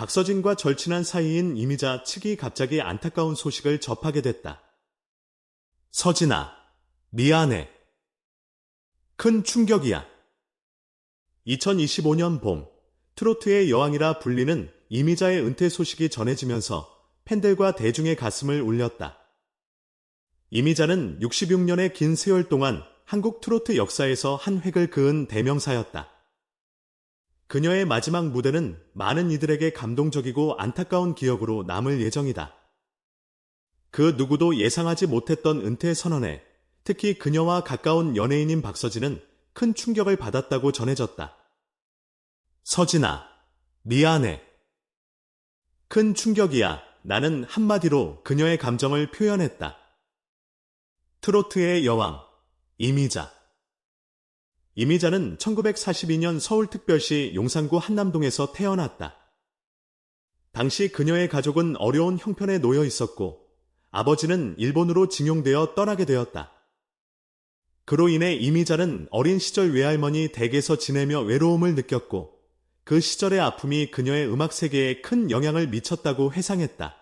박서진과 절친한 사이인 이미자 측이 갑자기 안타까운 소식을 접하게 됐다. 서진아, 미안해. 큰 충격이야. 2025년 봄, 트로트의 여왕이라 불리는 이미자의 은퇴 소식이 전해지면서 팬들과 대중의 가슴을 울렸다. 이미자는 66년의 긴 세월 동안 한국 트로트 역사에서 한 획을 그은 대명사였다. 그녀의 마지막 무대는 많은 이들에게 감동적이고 안타까운 기억으로 남을 예정이다. 그 누구도 예상하지 못했던 은퇴 선언에 특히 그녀와 가까운 연예인인 박서진은 큰 충격을 받았다고 전해졌다. 서진아, 미안해. 큰 충격이야. 나는 한마디로 그녀의 감정을 표현했다. 트로트의 여왕, 이미자. 이미자는 1942년 서울특별시 용산구 한남동에서 태어났다. 당시 그녀의 가족은 어려운 형편에 놓여 있었고 아버지는 일본으로 징용되어 떠나게 되었다. 그로 인해 이미자는 어린 시절 외할머니 댁에서 지내며 외로움을 느꼈고 그 시절의 아픔이 그녀의 음악 세계에 큰 영향을 미쳤다고 회상했다.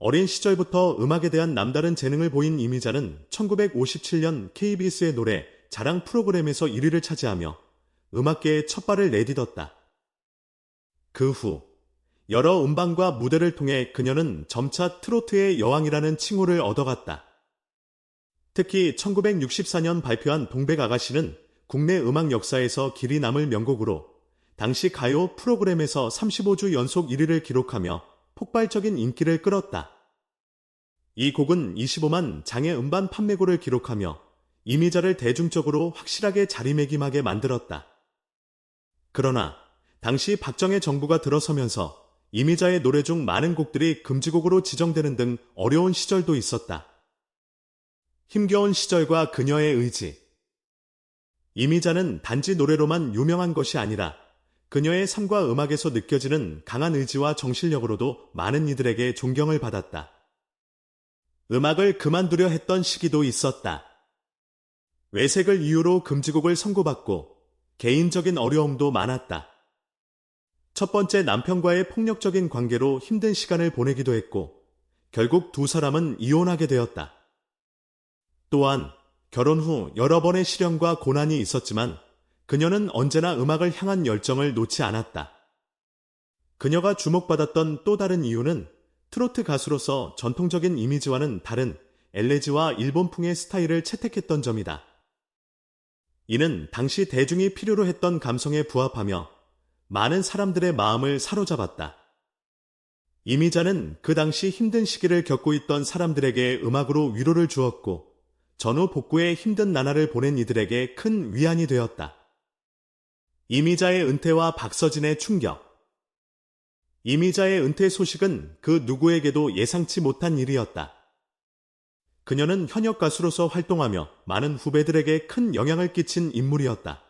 어린 시절부터 음악에 대한 남다른 재능을 보인 이미자는 1957년 KBS의 노래 자랑 프로그램에서 1위를 차지하며 음악계에 첫 발을 내딛었다. 그 후 여러 음반과 무대를 통해 그녀는 점차 트로트의 여왕이라는 칭호를 얻어갔다. 특히 1964년 발표한 동백아가씨는 국내 음악 역사에서 길이 남을 명곡으로 당시 가요 프로그램에서 35주 연속 1위를 기록하며 폭발적인 인기를 끌었다. 이 곡은 25만 장의 음반 판매고를 기록하며 이미자를 대중적으로 확실하게 자리매김하게 만들었다. 그러나 당시 박정희 정부가 들어서면서 이미자의 노래 중 많은 곡들이 금지곡으로 지정되는 등 어려운 시절도 있었다. 힘겨운 시절과 그녀의 의지. 이미자는 단지 노래로만 유명한 것이 아니라 그녀의 삶과 음악에서 느껴지는 강한 의지와 정신력으로도 많은 이들에게 존경을 받았다. 음악을 그만두려 했던 시기도 있었다. 외색을 이유로 금지곡을 선고받고 개인적인 어려움도 많았다. 첫 번째 남편과의 폭력적인 관계로 힘든 시간을 보내기도 했고 결국 두 사람은 이혼하게 되었다. 또한 결혼 후 여러 번의 시련과 고난이 있었지만 그녀는 언제나 음악을 향한 열정을 놓지 않았다. 그녀가 주목받았던 또 다른 이유는 트로트 가수로서 전통적인 이미지와는 다른 엘레지와 일본풍의 스타일을 채택했던 점이다. 이는 당시 대중이 필요로 했던 감성에 부합하며 많은 사람들의 마음을 사로잡았다. 이미자는 그 당시 힘든 시기를 겪고 있던 사람들에게 음악으로 위로를 주었고 전후 복구의 힘든 나날을 보낸 이들에게 큰 위안이 되었다. 이미자의 은퇴와 박서진의 충격 이미자의 은퇴 소식은 그 누구에게도 예상치 못한 일이었다. 그녀는 현역 가수로서 활동하며 많은 후배들에게 큰 영향을 끼친 인물이었다.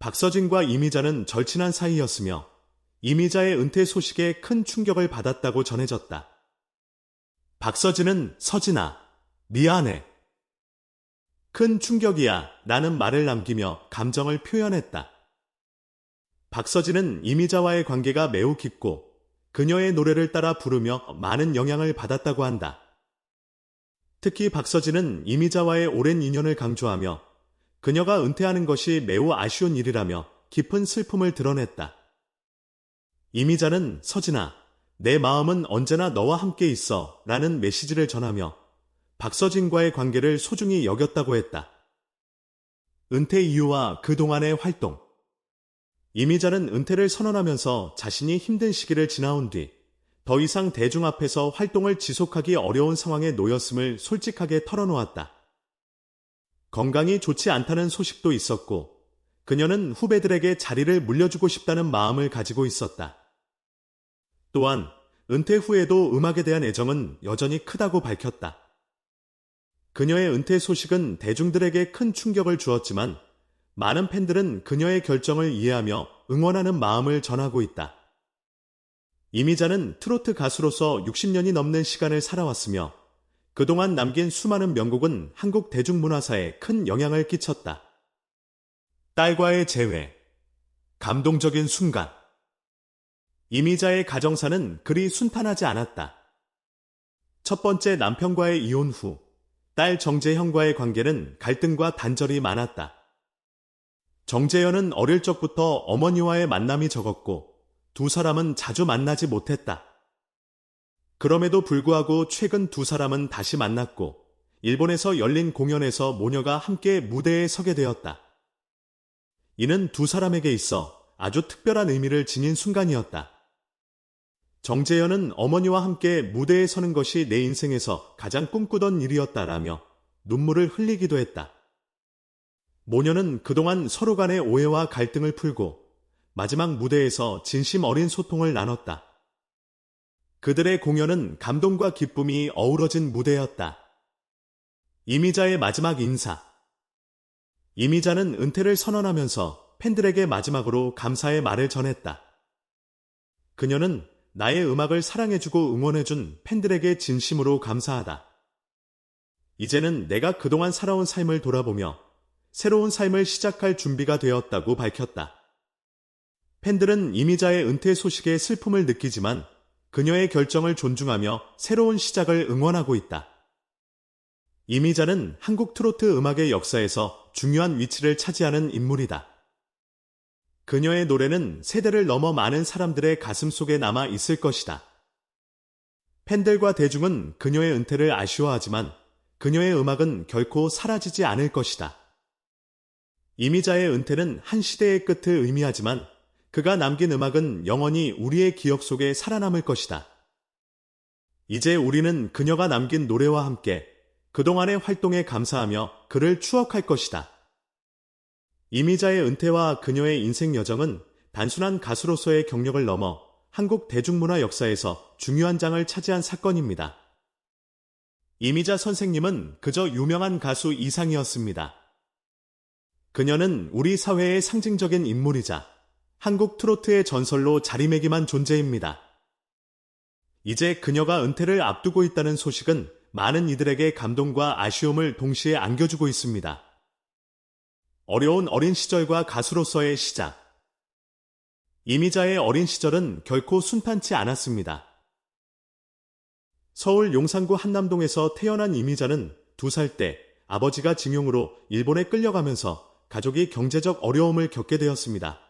박서진과 이미자는 절친한 사이였으며 이미자의 은퇴 소식에 큰 충격을 받았다고 전해졌다. 박서진은 서진아, 미안해. 큰 충격이야 라는 말을 남기며 감정을 표현했다. 박서진은 이미자와의 관계가 매우 깊고 그녀의 노래를 따라 부르며 많은 영향을 받았다고 한다. 특히 박서진은 이미자와의 오랜 인연을 강조하며 그녀가 은퇴하는 것이 매우 아쉬운 일이라며 깊은 슬픔을 드러냈다. 이미자는 서진아, 내 마음은 언제나 너와 함께 있어 라는 메시지를 전하며 박서진과의 관계를 소중히 여겼다고 했다. 은퇴 이후와 그동안의 활동. 이미자는 은퇴를 선언하면서 자신이 힘든 시기를 지나온 뒤 더 이상 대중 앞에서 활동을 지속하기 어려운 상황에 놓였음을 솔직하게 털어놓았다. 건강이 좋지 않다는 소식도 있었고 그녀는 후배들에게 자리를 물려주고 싶다는 마음을 가지고 있었다. 또한 은퇴 후에도 음악에 대한 애정은 여전히 크다고 밝혔다. 그녀의 은퇴 소식은 대중들에게 큰 충격을 주었지만 많은 팬들은 그녀의 결정을 이해하며 응원하는 마음을 전하고 있다. 이미자는 트로트 가수로서 60년이 넘는 시간을 살아왔으며 그동안 남긴 수많은 명곡은 한국 대중문화사에 큰 영향을 끼쳤다. 딸과의 재회. 감동적인 순간. 이미자의 가정사는 그리 순탄하지 않았다. 첫 번째 남편과의 이혼 후, 딸 정재현과의 관계는 갈등과 단절이 많았다. 정재현은 어릴 적부터 어머니와의 만남이 적었고, 두 사람은 자주 만나지 못했다. 그럼에도 불구하고 최근 두 사람은 다시 만났고, 일본에서 열린 공연에서 모녀가 함께 무대에 서게 되었다. 이는 두 사람에게 있어 아주 특별한 의미를 지닌 순간이었다. 정재현은 어머니와 함께 무대에 서는 것이 내 인생에서 가장 꿈꾸던 일이었다라며 눈물을 흘리기도 했다. 모녀는 그동안 서로 간의 오해와 갈등을 풀고 마지막 무대에서 진심 어린 소통을 나눴다. 그들의 공연은 감동과 기쁨이 어우러진 무대였다. 이미자의 마지막 인사. 이미자는 은퇴를 선언하면서 팬들에게 마지막으로 감사의 말을 전했다. 그녀는 나의 음악을 사랑해주고 응원해준 팬들에게 진심으로 감사하다. 이제는 내가 그동안 살아온 삶을 돌아보며 새로운 삶을 시작할 준비가 되었다고 밝혔다. 팬들은 이미자의 은퇴 소식에 슬픔을 느끼지만 그녀의 결정을 존중하며 새로운 시작을 응원하고 있다. 이미자는 한국 트로트 음악의 역사에서 중요한 위치를 차지하는 인물이다. 그녀의 노래는 세대를 넘어 많은 사람들의 가슴 속에 남아 있을 것이다. 팬들과 대중은 그녀의 은퇴를 아쉬워하지만 그녀의 음악은 결코 사라지지 않을 것이다. 이미자의 은퇴는 한 시대의 끝을 의미하지만 그가 남긴 음악은 영원히 우리의 기억 속에 살아남을 것이다. 이제 우리는 그녀가 남긴 노래와 함께 그동안의 활동에 감사하며 그를 추억할 것이다. 이미자의 은퇴와 그녀의 인생 여정은 단순한 가수로서의 경력을 넘어 한국 대중문화 역사에서 중요한 장을 차지한 사건입니다. 이미자 선생님은 그저 유명한 가수 이상이었습니다. 그녀는 우리 사회의 상징적인 인물이자 한국 트로트의 전설로 자리매김한 존재입니다. 이제 그녀가 은퇴를 앞두고 있다는 소식은 많은 이들에게 감동과 아쉬움을 동시에 안겨주고 있습니다. 어려운 어린 시절과 가수로서의 시작. 이미자의 어린 시절은 결코 순탄치 않았습니다. 서울 용산구 한남동에서 태어난 이미자는 두 살 때 아버지가 징용으로 일본에 끌려가면서 가족이 경제적 어려움을 겪게 되었습니다.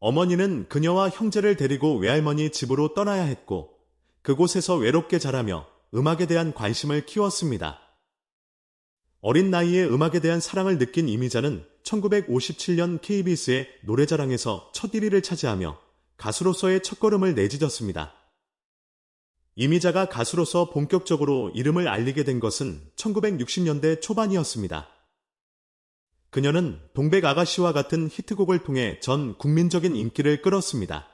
어머니는 그녀와 형제를 데리고 외할머니 집으로 떠나야 했고 그곳에서 외롭게 자라며 음악에 대한 관심을 키웠습니다. 어린 나이에 음악에 대한 사랑을 느낀 이미자는 1957년 KBS의 노래자랑에서 첫 1위를 차지하며 가수로서의 첫걸음을 내딛었습니다. 이미자가 가수로서 본격적으로 이름을 알리게 된 것은 1960년대 초반이었습니다. 그녀는 동백 아가씨와 같은 히트곡을 통해 전 국민적인 인기를 끌었습니다.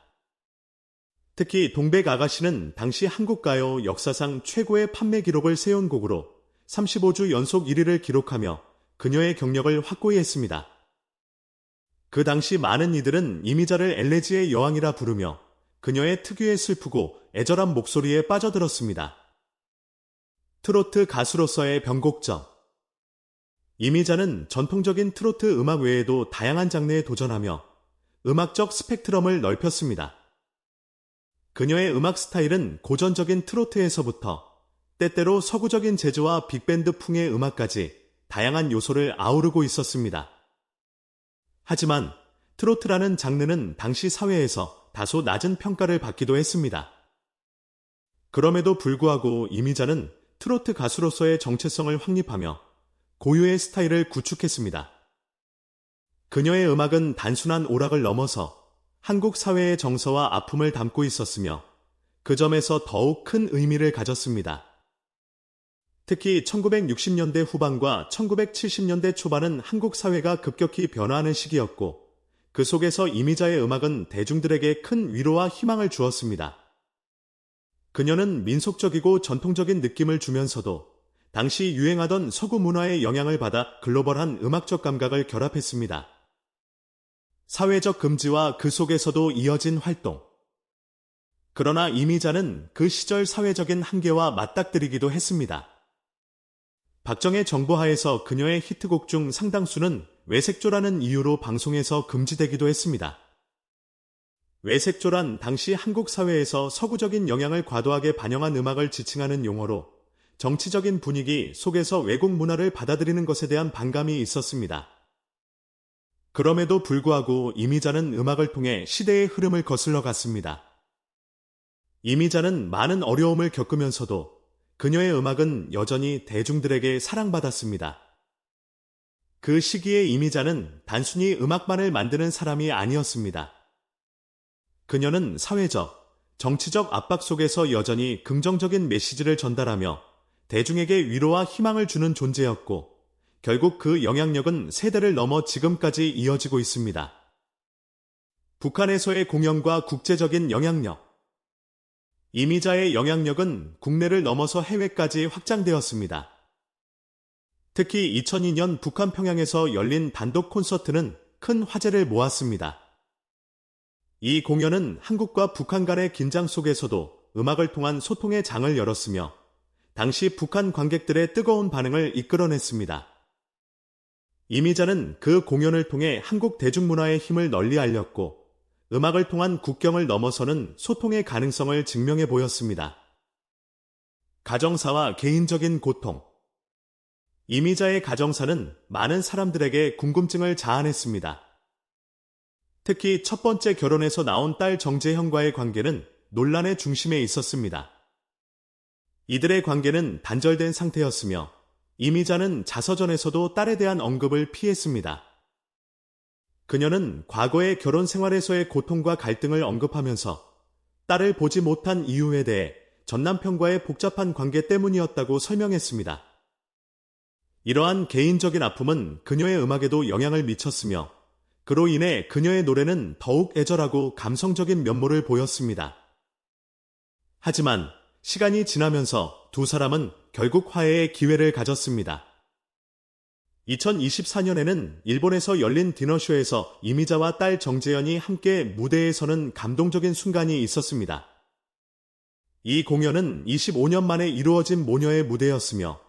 특히 동백 아가씨는 당시 한국 가요 역사상 최고의 판매 기록을 세운 곡으로 35주 연속 1위를 기록하며 그녀의 경력을 확고히 했습니다. 그 당시 많은 이들은 이미자를 엘레지의 여왕이라 부르며 그녀의 특유의 슬프고 애절한 목소리에 빠져들었습니다. 트로트 가수로서의 변곡점 이미자는 전통적인 트로트 음악 외에도 다양한 장르에 도전하며 음악적 스펙트럼을 넓혔습니다. 그녀의 음악 스타일은 고전적인 트로트에서부터 때때로 서구적인 재즈와 빅밴드 풍의 음악까지 다양한 요소를 아우르고 있었습니다. 하지만 트로트라는 장르는 당시 사회에서 다소 낮은 평가를 받기도 했습니다. 그럼에도 불구하고 이미자는 트로트 가수로서의 정체성을 확립하며 고유의 스타일을 구축했습니다. 그녀의 음악은 단순한 오락을 넘어서 한국 사회의 정서와 아픔을 담고 있었으며 그 점에서 더욱 큰 의미를 가졌습니다. 특히 1960년대 후반과 1970년대 초반은 한국 사회가 급격히 변화하는 시기였고 그 속에서 이미자의 음악은 대중들에게 큰 위로와 희망을 주었습니다. 그녀는 민속적이고 전통적인 느낌을 주면서도 당시 유행하던 서구 문화의 영향을 받아 글로벌한 음악적 감각을 결합했습니다. 사회적 금지와 그 속에서도 이어진 활동. 그러나 이미자는 그 시절 사회적인 한계와 맞닥뜨리기도 했습니다. 박정의 정부 하에서 그녀의 히트곡 중 상당수는 외색조라는 이유로 방송에서 금지되기도 했습니다. 외색조란 당시 한국 사회에서 서구적인 영향을 과도하게 반영한 음악을 지칭하는 용어로 정치적인 분위기 속에서 외국 문화를 받아들이는 것에 대한 반감이 있었습니다. 그럼에도 불구하고 이미자는 음악을 통해 시대의 흐름을 거슬러 갔습니다. 이미자는 많은 어려움을 겪으면서도 그녀의 음악은 여전히 대중들에게 사랑받았습니다. 그 시기에 이미자는 단순히 음악만을 만드는 사람이 아니었습니다. 그녀는 사회적, 정치적 압박 속에서 여전히 긍정적인 메시지를 전달하며 대중에게 위로와 희망을 주는 존재였고, 결국 그 영향력은 세대를 넘어 지금까지 이어지고 있습니다. 북한에서의 공연과 국제적인 영향력. 이미자의 영향력은 국내를 넘어서 해외까지 확장되었습니다. 특히 2002년 북한 평양에서 열린 단독 콘서트는 큰 화제를 모았습니다. 이 공연은 한국과 북한 간의 긴장 속에서도 음악을 통한 소통의 장을 열었으며 당시 북한 관객들의 뜨거운 반응을 이끌어냈습니다. 이미자는 그 공연을 통해 한국 대중문화의 힘을 널리 알렸고 음악을 통한 국경을 넘어서는 소통의 가능성을 증명해 보였습니다. 가정사와 개인적인 고통 이미자의 가정사는 많은 사람들에게 궁금증을 자아냈습니다. 특히 첫 번째 결혼에서 나온 딸 정재형과의 관계는 논란의 중심에 있었습니다. 이들의 관계는 단절된 상태였으며 이미자는 자서전에서도 딸에 대한 언급을 피했습니다. 그녀는 과거의 결혼 생활에서의 고통과 갈등을 언급하면서 딸을 보지 못한 이유에 대해 전 남편과의 복잡한 관계 때문이었다고 설명했습니다. 이러한 개인적인 아픔은 그녀의 음악에도 영향을 미쳤으며 그로 인해 그녀의 노래는 더욱 애절하고 감성적인 면모를 보였습니다. 하지만 시간이 지나면서 두 사람은 결국 화해의 기회를 가졌습니다. 2024년에는 일본에서 열린 디너쇼에서 이미자와 딸 정재현이 함께 무대에 서는 감동적인 순간이 있었습니다. 이 공연은 25년 만에 이루어진 모녀의 무대였으며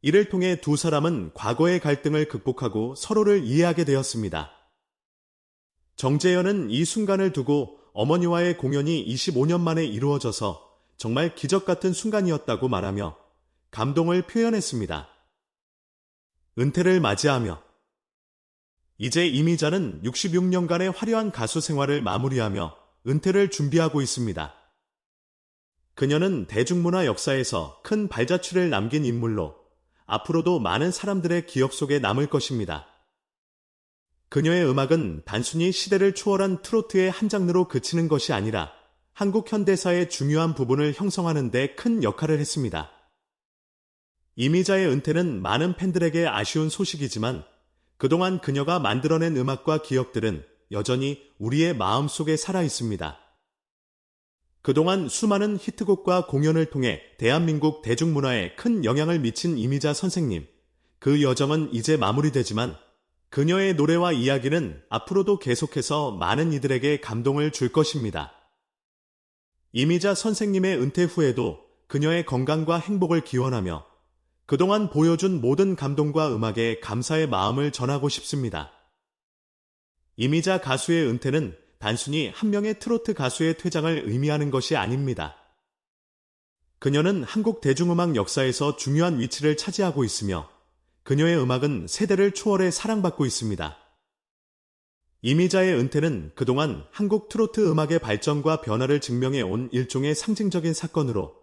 이를 통해 두 사람은 과거의 갈등을 극복하고 서로를 이해하게 되었습니다. 정재현은 이 순간을 두고 어머니와의 공연이 25년 만에 이루어져서 정말 기적 같은 순간이었다고 말하며 감동을 표현했습니다. 은퇴를 맞이하며 이제 이미자는 66년간의 화려한 가수 생활을 마무리하며 은퇴를 준비하고 있습니다. 그녀는 대중문화 역사에서 큰 발자취를 남긴 인물로 앞으로도 많은 사람들의 기억 속에 남을 것입니다. 그녀의 음악은 단순히 시대를 초월한 트로트의 한 장르로 그치는 것이 아니라 한국 현대사의 중요한 부분을 형성하는 데 큰 역할을 했습니다. 이미자의 은퇴는 많은 팬들에게 아쉬운 소식이지만 그동안 그녀가 만들어낸 음악과 기억들은 여전히 우리의 마음 속에 살아 있습니다. 그동안 수많은 히트곡과 공연을 통해 대한민국 대중문화에 큰 영향을 미친 이미자 선생님. 그 여정은 이제 마무리되지만 그녀의 노래와 이야기는 앞으로도 계속해서 많은 이들에게 감동을 줄 것입니다. 이미자 선생님의 은퇴 후에도 그녀의 건강과 행복을 기원하며 그동안 보여준 모든 감동과 음악에 감사의 마음을 전하고 싶습니다. 이미자 가수의 은퇴는 단순히 한 명의 트로트 가수의 퇴장을 의미하는 것이 아닙니다. 그녀는 한국 대중음악 역사에서 중요한 위치를 차지하고 있으며 그녀의 음악은 세대를 초월해 사랑받고 있습니다. 이미자의 은퇴는 그동안 한국 트로트 음악의 발전과 변화를 증명해 온 일종의 상징적인 사건으로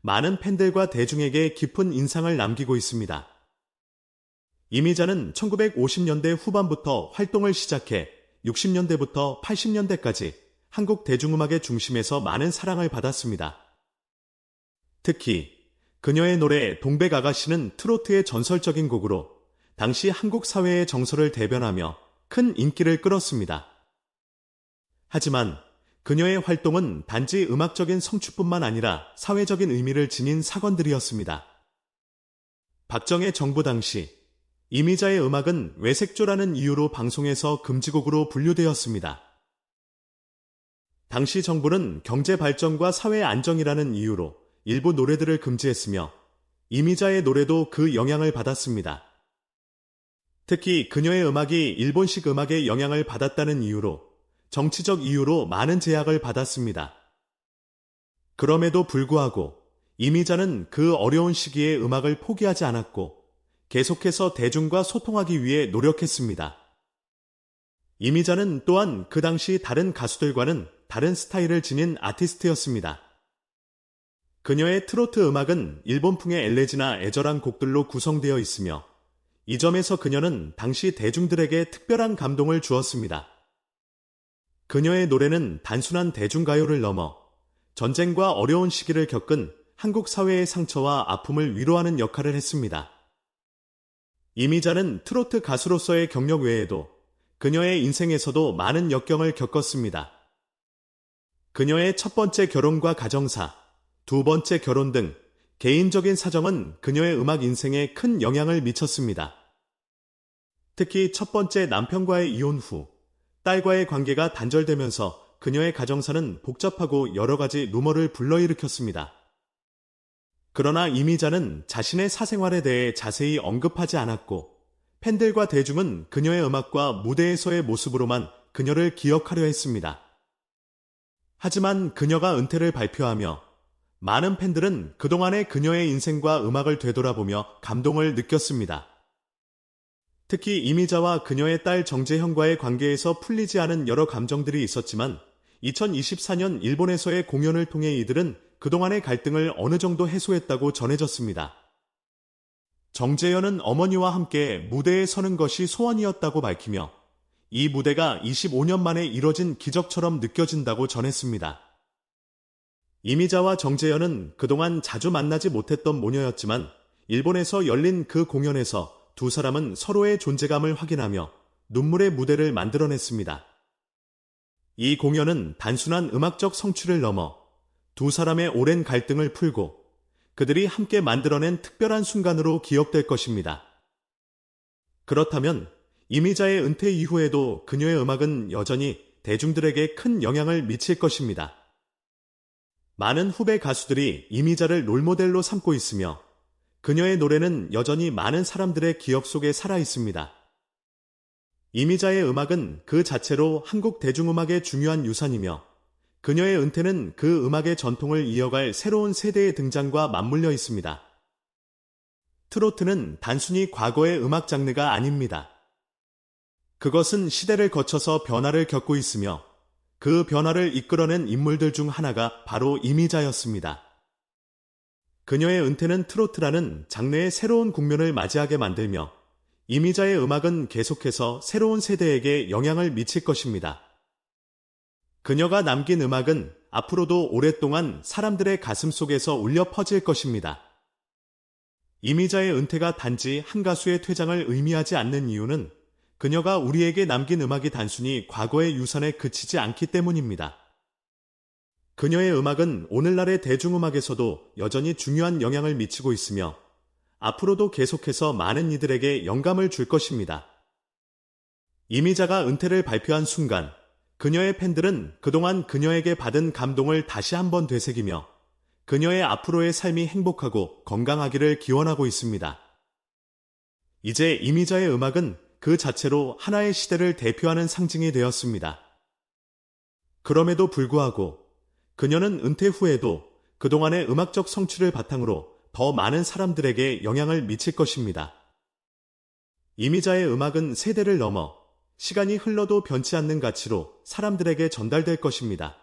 많은 팬들과 대중에게 깊은 인상을 남기고 있습니다. 이미자는 1950년대 후반부터 활동을 시작해 60년대부터 80년대까지 한국 대중음악의 중심에서 많은 사랑을 받았습니다. 특히 그녀의 노래 동백 아가씨는 트로트의 전설적인 곡으로 당시 한국 사회의 정서를 대변하며 큰 인기를 끌었습니다. 하지만 그녀의 활동은 단지 음악적인 성취뿐만 아니라 사회적인 의미를 지닌 사건들이었습니다. 박정희 정부 당시 이미자의 음악은 외색조라는 이유로 방송에서 금지곡으로 분류되었습니다. 당시 정부는 경제 발전과 사회 안정이라는 이유로 일부 노래들을 금지했으며 이미자의 노래도 그 영향을 받았습니다. 특히 그녀의 음악이 일본식 음악의 영향을 받았다는 이유로 정치적 이유로 많은 제약을 받았습니다. 그럼에도 불구하고 이미자는 그 어려운 시기에 음악을 포기하지 않았고 계속해서 대중과 소통하기 위해 노력했습니다. 이미자는 또한 그 당시 다른 가수들과는 다른 스타일을 지닌 아티스트였습니다. 그녀의 트로트 음악은 일본풍의 엘레지나 애절한 곡들로 구성되어 있으며 이 점에서 그녀는 당시 대중들에게 특별한 감동을 주었습니다. 그녀의 노래는 단순한 대중가요를 넘어 전쟁과 어려운 시기를 겪은 한국 사회의 상처와 아픔을 위로하는 역할을 했습니다. 이미자는 트로트 가수로서의 경력 외에도 그녀의 인생에서도 많은 역경을 겪었습니다. 그녀의 첫 번째 결혼과 가정사, 두 번째 결혼 등 개인적인 사정은 그녀의 음악 인생에 큰 영향을 미쳤습니다. 특히 첫 번째 남편과의 이혼 후 딸과의 관계가 단절되면서 그녀의 가정사는 복잡하고 여러 가지 루머를 불러일으켰습니다. 그러나 이미자는 자신의 사생활에 대해 자세히 언급하지 않았고 팬들과 대중은 그녀의 음악과 무대에서의 모습으로만 그녀를 기억하려 했습니다. 하지만 그녀가 은퇴를 발표하며 많은 팬들은 그동안의 그녀의 인생과 음악을 되돌아보며 감동을 느꼈습니다. 특히 이미자와 그녀의 딸 정재현과의 관계에서 풀리지 않은 여러 감정들이 있었지만 2024년 일본에서의 공연을 통해 이들은 그동안의 갈등을 어느 정도 해소했다고 전해졌습니다. 정재현은 어머니와 함께 무대에 서는 것이 소원이었다고 밝히며 이 무대가 25년 만에 이뤄진 기적처럼 느껴진다고 전했습니다. 이미자와 정재현은 그동안 자주 만나지 못했던 모녀였지만 일본에서 열린 그 공연에서 두 사람은 서로의 존재감을 확인하며 눈물의 무대를 만들어냈습니다. 이 공연은 단순한 음악적 성취를 넘어 두 사람의 오랜 갈등을 풀고 그들이 함께 만들어낸 특별한 순간으로 기억될 것입니다. 그렇다면 이미자의 은퇴 이후에도 그녀의 음악은 여전히 대중들에게 큰 영향을 미칠 것입니다. 많은 후배 가수들이 이미자를 롤모델로 삼고 있으며 그녀의 노래는 여전히 많은 사람들의 기억 속에 살아 있습니다. 이미자의 음악은 그 자체로 한국 대중음악의 중요한 유산이며 그녀의 은퇴는 그 음악의 전통을 이어갈 새로운 세대의 등장과 맞물려 있습니다. 트로트는 단순히 과거의 음악 장르가 아닙니다. 그것은 시대를 거쳐서 변화를 겪고 있으며 그 변화를 이끌어낸 인물들 중 하나가 바로 이미자였습니다. 그녀의 은퇴는 트로트라는 장르의 새로운 국면을 맞이하게 만들며 이미자의 음악은 계속해서 새로운 세대에게 영향을 미칠 것입니다. 그녀가 남긴 음악은 앞으로도 오랫동안 사람들의 가슴 속에서 울려 퍼질 것입니다. 이미자의 은퇴가 단지 한 가수의 퇴장을 의미하지 않는 이유는 그녀가 우리에게 남긴 음악이 단순히 과거의 유산에 그치지 않기 때문입니다. 그녀의 음악은 오늘날의 대중음악에서도 여전히 중요한 영향을 미치고 있으며 앞으로도 계속해서 많은 이들에게 영감을 줄 것입니다. 이미자가 은퇴를 발표한 순간 그녀의 팬들은 그동안 그녀에게 받은 감동을 다시 한번 되새기며 그녀의 앞으로의 삶이 행복하고 건강하기를 기원하고 있습니다. 이제 이미자의 음악은 그 자체로 하나의 시대를 대표하는 상징이 되었습니다. 그럼에도 불구하고 그녀는 은퇴 후에도 그동안의 음악적 성취를 바탕으로 더 많은 사람들에게 영향을 미칠 것입니다. 이미자의 음악은 세대를 넘어 시간이 흘러도 변치 않는 가치로 사람들에게 전달될 것입니다.